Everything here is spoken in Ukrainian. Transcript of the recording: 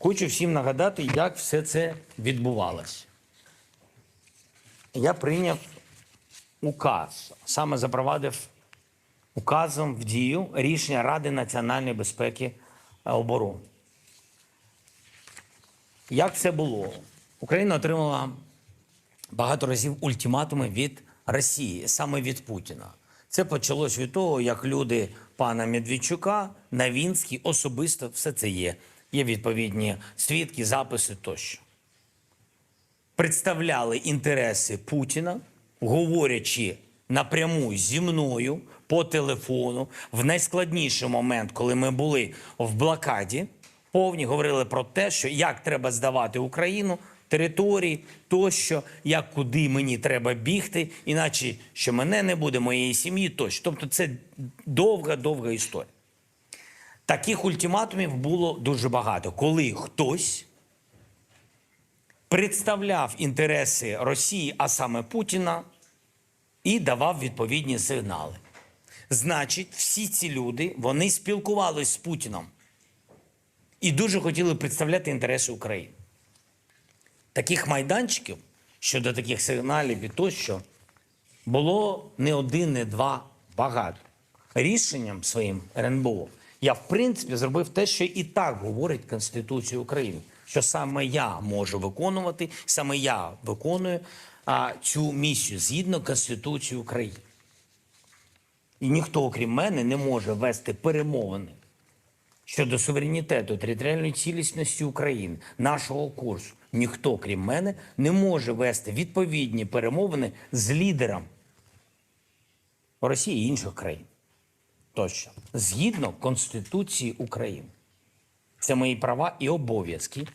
Хочу всім нагадати, як все це відбувалося. Я прийняв указ, саме запровадив указом в дію рішення Ради національної безпеки та оборони. Як це було? Україна отримала багато разів ультиматуми від Росії, саме від Путіна. Це почалось від того, як люди пана Медведчука, Навінський особисто все це є. Є відповідні свідки, записи тощо. Представляли інтереси Путіна, говорячи напряму зі мною по телефону в найскладніший момент, коли ми були в блокаді, повні говорили про те, що як треба здавати Україну, території, тощо, як куди мені треба бігти, іначе що мене не буде, моєї сім'ї тощо. Тобто це довга, довга історія. Таких ультиматумів було дуже багато, коли хтось представляв інтереси Росії, а саме Путіна, і давав відповідні сигнали. Значить, всі ці люди вони спілкувалися з Путіном і дуже хотіли представляти інтереси України. Таких майданчиків щодо таких сигналів і тощо було не один, не два, багато. Рішенням своїм РНБО я, в принципі, зробив те, що і так говорить Конституція України, що саме я можу виконувати, саме я виконую а, цю місію згідно Конституції України. І ніхто, окрім мене, не може вести перемовини щодо суверенітету, територіальної цілісності України, нашого курсу. Ніхто, крім мене, не може вести відповідні перемовини з лідером Росії і інших країн. Тощо, згідно Конституції України, це мої права і обов'язки